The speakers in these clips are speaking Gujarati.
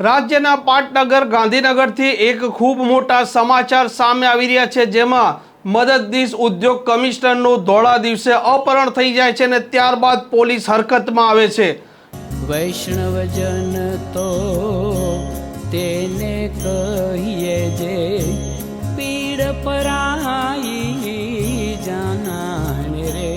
રાજ્યના પાટનગર ગાંધીનગરથી એક ખૂબ મોટા સમાચાર સામે આવી રહ્યા છે જેમાં મદદનીશ ઉદ્યોગ કમિશનરનું ધોળા દિવસે અપહરણ થઈ જાય છે અને ત્યારબાદ પોલીસ હરકતમાં આવે છે. વૈષ્ણવજન તો તેને કહીએ જે પીડ પરાઈ જાનાને રે.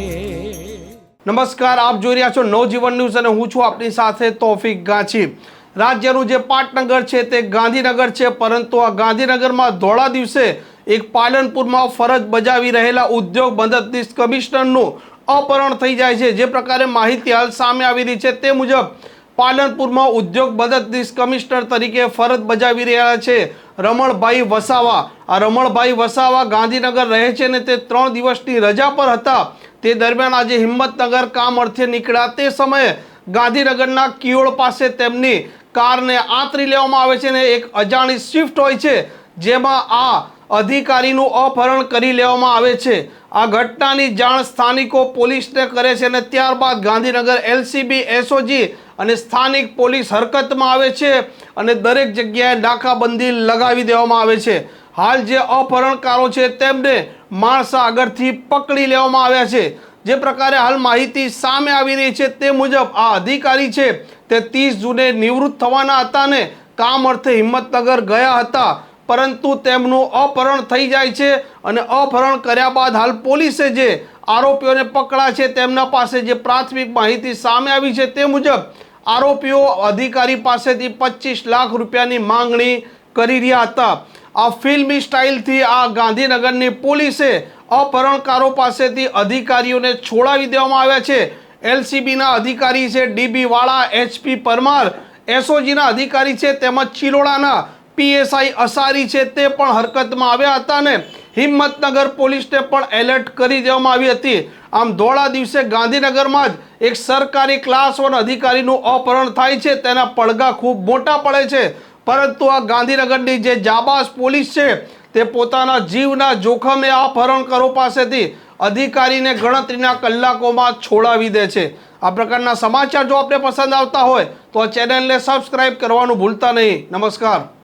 નમસ્કાર આપ જોઈ રહ્યા છો નવજીવન ન્યૂઝ અને હું છું આપની સાથે તોફિક ગાંચી. રાજ્યનું જે પાટનગર છે તે ગાંધીનગર છે, પરંતુ આ ગાંધીનગરમાં ધોળા દિવસે એક પાલનપુરમાં ફરજ બજાવી રહેલા ઉદ્યોગ મદદનીશ કમિશનરનું અપહરણ થઈ જાય છે. જે પ્રકારે માહિતી હાલ સામે આવી રહી છે તે મુજબ પાલનપુરમાં ઉદ્યોગ મદદનીશ કમિશનર તરીકે ફરજ બજાવી રહ્યા છે રમણભાઈ વસાવા. આ રમણભાઈ વસાવા ગાંધીનગર રહે છે ને તે ત્રણ દિવસની રજા પર હતા. તે દરમિયાન આજે હિંમતનગર કામ અર્થે નીકળ્યા. તે સમયે ગાંધીનગરના કિયોળ પાસે તેમની કારને આંતરી લેવામાં આવે છે ને એક અજાણી સ્વિફ્ટ હોય છે, જેમાં આ અધિકારીનું અપહરણ કરી લેવામાં આવે છે. આ ઘટનાની જાણ સ્થાનિકો પોલીસને કરે છે અને ત્યારબાદ ગાંધીનગર એલસીબી, એસઓજી અને સ્થાનિક પોલીસ હરકતમાં આવે છે અને દરેક જગ્યાએ નાકાબંધી લગાવી દેવામાં આવે છે. હાલ જે અપહરણકારો છે તેમને માણસા આગળથી પકડી લેવામાં આવ્યા છે. જે પ્રકારે હાલ માહિતી સામે આવી રહી છે તે મુજબ આ અધિકારી છે તે ત્રીસ જૂને નિવૃત્ત થવાના હતા ને કામ અર્થે હિંમતનગર ગયા હતા. પરંતુ તેમનું અપહરણ થઈ જાય છે અને અપહરણ કર્યા બાદ હાલ પોલીસે જે આરોપીઓને પકડા છે તેમના પાસે જે પ્રાથમિક માહિતી સામે આવી છે તે મુજબ આરોપીઓ અધિકારી પાસેથી પચીસ લાખ રૂપિયાની માંગણી કરી રહ્યા હતા. આ ફિલ્મી સ્ટાઇલથી આ ગાંધીનગરની પોલીસે અપહરણકારો પાસેથી અધિકારીઓને છોડાવી દેવામાં આવ્યા છે. એલસીબીના અધિકારી છે ડીબી વાળા એચપી પરમાર. એસઓજીના અધિકારી છે તેમજ ચિલોડાના પીએસઆઈ અસારી છે તે પણ હરકતમાં આવ્યા હતા ને હિંમતનગર પોલીસને પણ એલર્ટ કરી દેવામાં આવી હતી. આમ ધોળા દિવસે ગાંધીનગરમાં જ એક સરકારી ક્લાસ વન અધિકારીનું અપહરણ થાય છે. તેના પડઘા ખૂબ મોટા પડે છે. પરંતુ આ ગાંધીનગરની જે જાબાઝ પોલીસ છે તે પોતાના જીવના જોખમે આ અપહરણકારો પાસેથી અધિકારીને ગણતરીના કલાકોમાં છોડાવી દે છે. આ પ્રકારના સમાચાર જો આપને પસંદ આવતા હોય તો ચેનલને સબસ્ક્રાઈબ કરવાનું ભૂલતા નહીં. નમસ્કાર.